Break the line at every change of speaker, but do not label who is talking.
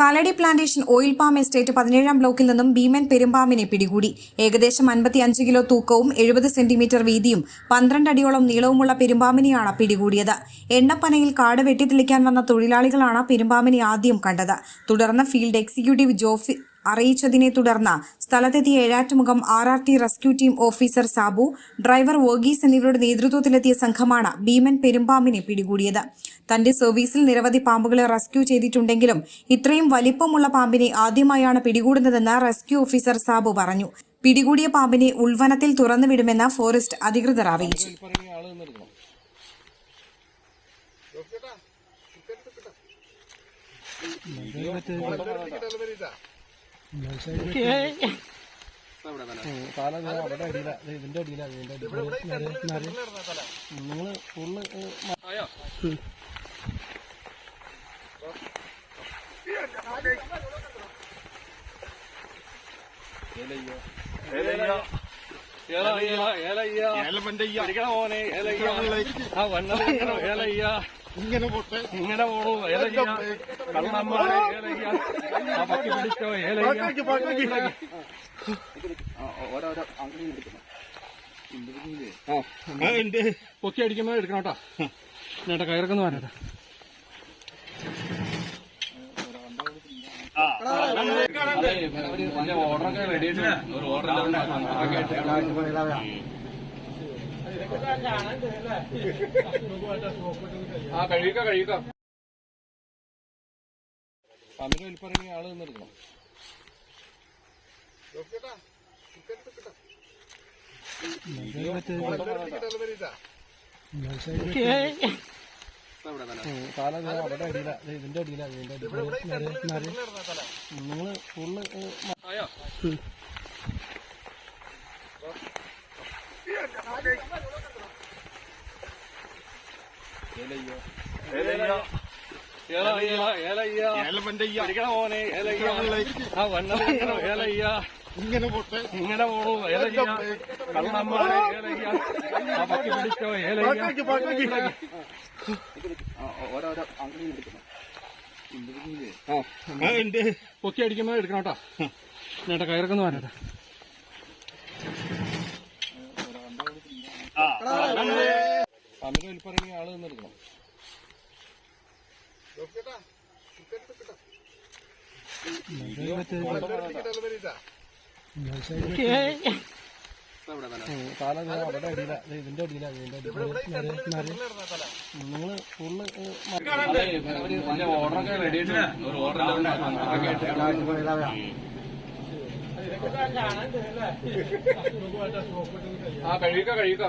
Kalady plantation oil palm estate പതിനേഴാം ബ്ലോക്കിൽ നിന്നും ഭീമൻ പെരുമ്പാമ്പിനെ പിടികൂടി. ഏകദേശം അൻപത്തിയഞ്ച് കിലോ തൂക്കവും എഴുപത് സെന്റിമീറ്റർ വീതിയും പന്ത്രണ്ട് അടിയോളം നീളവുമുള്ള പെരുമ്പാമ്പിനെയാണ് പിടികൂടിയത്. എണ്ണപ്പനയിൽ കാട് വെട്ടിത്തെളിക്കാൻ വന്ന തൊഴിലാളികളാണ് പെരുമ്പാമ്പിനെ ആദ്യം കണ്ടത്. തുടർന്ന് ഫീൽഡ് എക്സിക്യൂട്ടീവ് ജോഫി അറിയിച്ചതിനെ തുടർന്ന് സ്ഥലത്തെത്തിയ Ezhattumukham R R T rescue team officer Sabu driver Varghese എന്നിവരുടെ നേതൃത്വത്തിലെത്തിയ സംഘമാണ് ഭീമൻ പെരുമ്പാമ്പിനെ പിടികൂടിയത്. തന്റെ സർവീസിൽ നിരവധി പാമ്പുകളെ റെസ്ക്യൂ ചെയ്തിട്ടുണ്ടെങ്കിലും ഇത്രയും വലിപ്പമുള്ള പാമ്പിനെ ആദ്യമായാണ് പിടികൂടുന്നതെന്ന് റെസ്ക്യൂ ഓഫീസർ സാബു പറഞ്ഞു. പിടികൂടിയ പാമ്പിനെ ഉൾവനത്തിൽ തുറന്നുവിടുമെന്ന് ഫോറസ്റ്റ് അധികൃതർ അറിയിച്ചു.
തല ഏലയ്യ. അവിടെ അടിയില ഇതിന്റെ അടിയില ഇതിന്റെ അടിയില നിങ്ങൾ ഫുള്ള് ആയോ ഇങ്ങനെ പോട്ടെ ഇങ്ങനെ പോണു കള്ളന്മാരെ പക്കി പിടിച്ചോ പൊക്കി അടിക്കുമ്പോ എടുക്കണം കേട്ടോ ചേട്ടാ കയറക്കുന്നു പറഞ്ഞേട്ടാ ഓർഡറൊക്കെ റെഡി ആയിട്ട് ഒരു ഓർഡർ ആ കഴിയുക കഴിയുക. പമ്പിന് വലിപ്പറങ്ങി ആൾ നിന്നെടുക്കണം ഇതിന്റെ അടിയില ഇതിന്റെ അടിയില നിങ്ങൾ ഫുള്ള് ആയോ? ഇങ്ങനെ പോട്ടെ. ഇങ്ങനെ പോണു ഏലയ്യ കള്ളന്മാരെ ഏലയ്യ ആ പക്കി പിടിച്ചോ ഏലയ്യ ഓരോരോ പൊക്കി അടിക്കുമ്പോ എടുക്കണം കേട്ടോ. ചേട്ടാ കയറക്കുന്നു പറഞ്ഞേട്ടാ പമ്പിന് വലിപ്പറങ്ങി ആൾ നിന്നെടുക്കണം ഇതിന്റെ അടിയില ഇതിന്റെ നിങ്ങൾ ഫുള്ള് ഓർഡറൊക്കെ ഒരു ഓർഡർ ആ കഴിയുക കഴിയുക